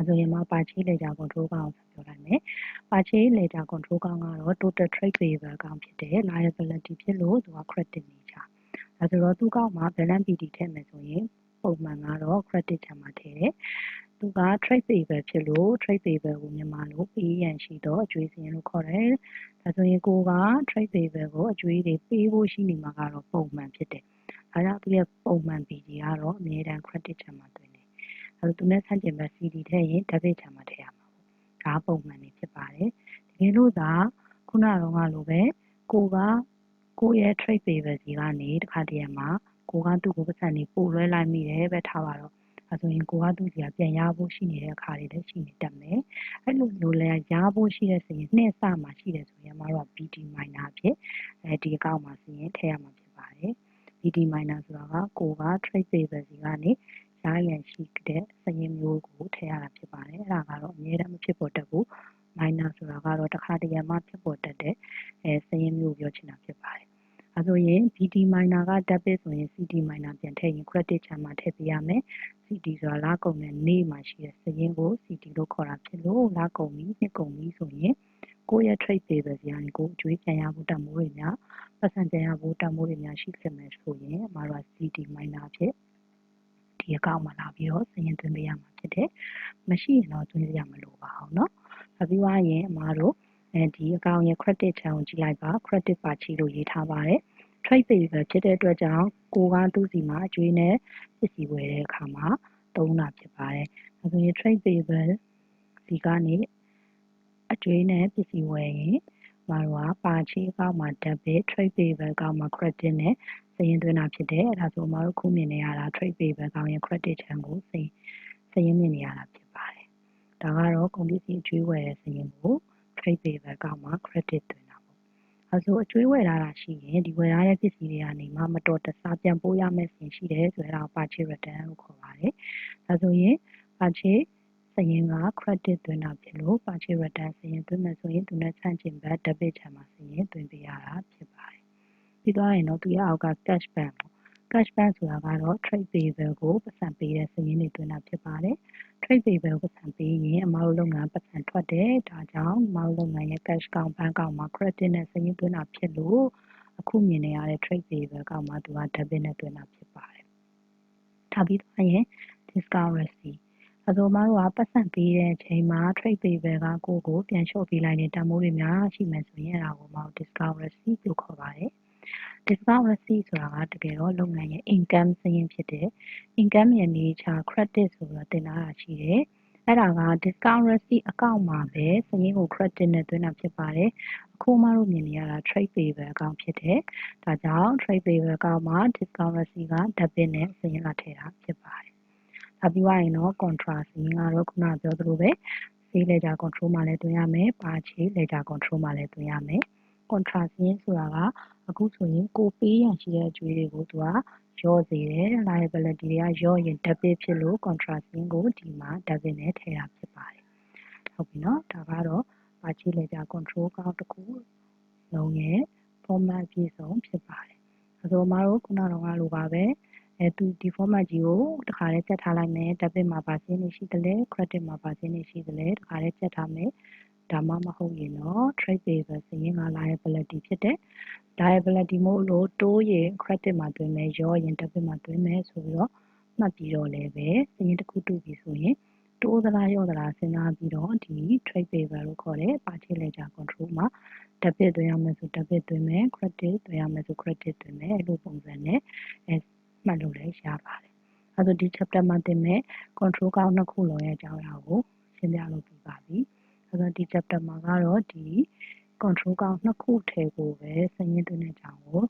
ဒါဆိုရင်မှ purchase ledger control ကောင်ကိုပြောလိုက်မယ် purchase ledger control ကောင်ကတော့ total trade payable ကောင်ဖြစ်တယ် liability ဖြစ်လို့သူက credit nature ဒါဆိုတော့သူ့ကောင်မှာ balance PD ထည့်မယ်ဆိုရင်ပုံမှန်ကတော့ credit ထည့်မှာထည့်တယ်သူက trade payable ဖြစ်လို့ trade payable ကိုမြန်မာလိုပေးရန်ရှိတော့အကျွေးစင်းလို့ခေါ်တယ်။ဒါဆိုရင်ကိုက trade payable ကိုအကျွေးတွေပေးဖို့ရှိနေမှာကတော့ပုံမှန်ဖြစ်တယ်။ဒါကြောင့်သူရဲ့ပုံမှန် PD ကတော့အမြဲတမ်း credit ထက်မှာတွ င်တယ်။အဲသူနဲ့ဆန့်ကျင်ဘက် CD ထည့်ရင် debit ထက်မှာထည့်ရမှာပေါ့။ဒါပုံမှန်နေဖြစ်ပါတယ်။တကယ်လို့သာခုနကတော့ကလိုပဲကိုကကိုရဲ့ trade payable စီကနေတခါတည်းမှာကိုကသူ့ကိုပတ်စံနေပို့လွှဲလိုက်မိတယ်ပဲထားပါတော့အဲဆိုရင်ကိုကသူ့စီကပြန်ရဖို့ရှိနေတဲ့အခါတွေလည်းရှိနေတတ်မယ်အဲ့လိုမျိုးလဲရဖို့ရှိတဲ့ဆိုရင်နှစ်ဆမှာရှိတယ်ဆိုရင်မတို့က BD minor ဖြစ်အဲဒီအကောင့်မှာဆိုရင်ထည့်ရမှာဖြစ်ပါတယ် BD minor ဆိုတာကကိုက trade payable စီကနေ ရရန်ရှိတဲ့စရင်မျိုးကိုထည့်ရတာဖြစ်ပါတယ်အဲ့ဒါကတော့အများတမ်းမဖြစ်ပေါ်တတ်ဘူး minor ဆိုတာကတော့တစ်ခါတရံမှဖြစ်ပေါ်တတ်တဲ့အဲစရင်မျိုးပြောချင်တာဖြစ်ပါတယ်အဲဆိုရင် BD minor က debit ဆိုရင် CD minor ပြန်ထည့်ရင် credit ချမ်းမှာထည့်ပေးရမယ် CD ဆိုတာလကုန်တဲ့နေ့မှာရှိတဲ့စရင်းကို CD လို့ခေါ်တာဖြစ်လို့လကုန်ပြီနှစ်ကုန်ပြီဆိုရင်ကိုယ့်ရဲ့ trade payable စီကနေကိုအကျွေးပြန်ရဖို့တန်မိုးတွေများပတ်စံပြန်ရဖို့တန်မိုးတွေများရှိခဲ့မယ်ဆိုရင်အမှားတော့ CD minor ဖြစ် ဒီအကောင့်မှာလာပြီးတော့စရင်သွင်းပေးရမှာဖြစ်တယ်မရှိရင်တော့သွင်းရမလို့ပါအောင်เนาะပြီးသွားရင်အမှားတို့အဲဒီအကောင့်ရဲ့ credit ချမ်းကိုကြည့်လိုက်ပါ credit ပါချီလို့ရေးထားပါတယ် trade payable ဖြစ်တဲ့အတွက်ကြောင့်ကိုကသူ့စီမှာအကျွေးနဲ့ပစ္စည်းဝယ်တဲ့အခါမှာသုံးတာဖြစ်ပါတယ်။ဒါဆိုရင် trade payable စီကနေအကျွေးနဲ့ပစ္စည်းဝယ်ရင်မတော်ကပါချေအကောက်မှာ debit trade payable ကောက်မှာ credit နဲ့ စရင်သွင်းတာဖြစ်တယ်။အဲဒါဆိုမတို့ခုမြင်နေရတာ trade payable ကောက်ရင် credit ချမ်းကိုစရင်စရင်မြင်နေရတာဖြစ်ပါတယ်။ဒါကတော့ကုန်ပစ္စည်းအကျွေးဝယ်တဲ့စရင်ကို trade payable ကောက်မှာ credit သွင်းအဲဆိုအကျွေးဝယ်လာတာရှိရင်ဒီဝယ်ရတဲ့ပစ္စည်းတွေကနေမှမတော်တဆပြန်ပို့ရမယ့်စဉ်ရှိတယ်ဆိုတော့ purchase return လို့ခေါ်ပါတယ်။ဒါဆိုရင် purchase စရင်က credit သွင်းတာဖြစ်လို့ purchase return စရင်သွင်းမယ်ဆိုရင်သူနဲ့ဆန့်ကျင်ဘက် debit ချမ်းမှာစရင်သွင်းပေးရတာဖြစ် ပါတယ်။ပြီးသွားရင်တော့သူရအောက်က cash bank ပေါ့ cash bank ဆိုတာကတော့ trade payable ကိုပတ်စံပေးတဲ့စရင်တွေသွင်းတာဖြစ်ပါတယ်။ trade payable ပတ်စံပေးရင်အမတို့လုပ်ငန်းပတ်စံထွက်တယ်ဒါကြောင့်အမတို့လုပ်ငန်းရဲ့ cash ကောင်ဘဏ်ကောင်မှာ credit နဲ့စရင်းသွင်းတာဖြစ်လို့အခုမြင်နေရတဲ့ trade payable ကောင်မှာသူက debit နဲ့သွင်းတာဖြစ်ပါတယ်ထားပြီးသွားရင် discount receipt အဆိုမတို့ကပတ်စံပေးတဲ့အချိန်မှာ trade payable ကကိုကိုပြန်လျှော့ပေးလိုက်တဲ့တန်ဖိုးတွေများရှိမယ်ဆိုရင်အဲ့ဒါကိုမတို့ discount receipt လို့ခေါ်ပါတယ် discount receipt ဆိုတာကတကယ်တော့လုပ်ငန်းရဲ့ income စာရင်းဖြစ်တယ် income ရဲ့ nature credit ဆိုတော့တင်လာတာရှိတယ်အဲ့ဒါက discount receipt အကောင့်မှာပဲစာရင်းကို credit နဲ့သွင်းတာဖြစ်ပါတယ်အခုမှတို့မြင်နေရတာ trade payable အကောင့်ဖြစ်တယ်ဒါကြောင့် trade payable အကောင့်မှာ discount receipt က debit နဲ့စာရင်းလာထည့်တာဖြစ်ပါတယ်ဒါပြီးသွားရင်တော့ contract စာရင်းကတော့ခုနပြောသလိုပဲ sale ledger control မှာလည်းသွင်းရမယ် purchase ledger control မှာလည်းသွင်းရမယ် contract စာရင်းဆိုတာကအခုဆိုရင်ကိုပေးရန်ရှိတဲ့အကျွေးတွေကိုသူကရော့စေတယ် liability တွေကရော့ရင် debit ဖြစ်လို့ contract စာရင်းကိုဒီမှာ debit နဲ့ထည့်တာဖြစ်ပါတယ်ဟုတ်ပြီနော်ဒါကတော့ purchase ledger control ကောက်တစ်ခုလုံးရဲ့ format ပြည့်စုံဖြစ်ပါတယ်အဲဆိုမတို့ခုနကတော့လိုပါပဲအဲသူဒီ format ကြီးကိုတခါလေးချက်ထားလိုက်မယ် debit မှာပါစင်းနေရှိတယ်လဲ credit မှာပါစင်းနေရှိတယ်လဲတခါလေးချက်ထားမယ် ဒါမှမဟုတ်ရင်တော့ trade payable စရင်က liability ဖြစ်တယ် liability မို့လို့တိုးရင် credit မှာတွင်မယ်ရောရင် debit မှာတွင်မယ်ဆိုပြီးတော့မှတ်ပြီးတော့လည်းပဲစရင်တစ်ခုတူပြီဆိုရင်တိုးသလားရော့သလားစဉ်းစားပြီးတော့ဒီ trade payable လို့ခေါ်တဲ့ purchase ledger control မှာ debit သွင်းရမယ်ဆို debit သွင်းမယ် credit သွင်းရမယ်ဆို credit သွင်းမယ်အဲ့လိုပုံစံနဲ့အဲမှတ်လို့လည်းရပါတယ်အဲဆိုဒီ chapter မှာသင်မဲ့ control ကောက်နှစ်ခုလုံးရဲ့အကြောင်းအရာကိုရှင်းပြလို့ပြီးပါပြီ အဲဆိုဒီ chapter မှာကတော့ဒီ control ကောက်နှစ်ခုထဲကိုပဲစရင်းသွင်းတဲ့အကြောင်းကို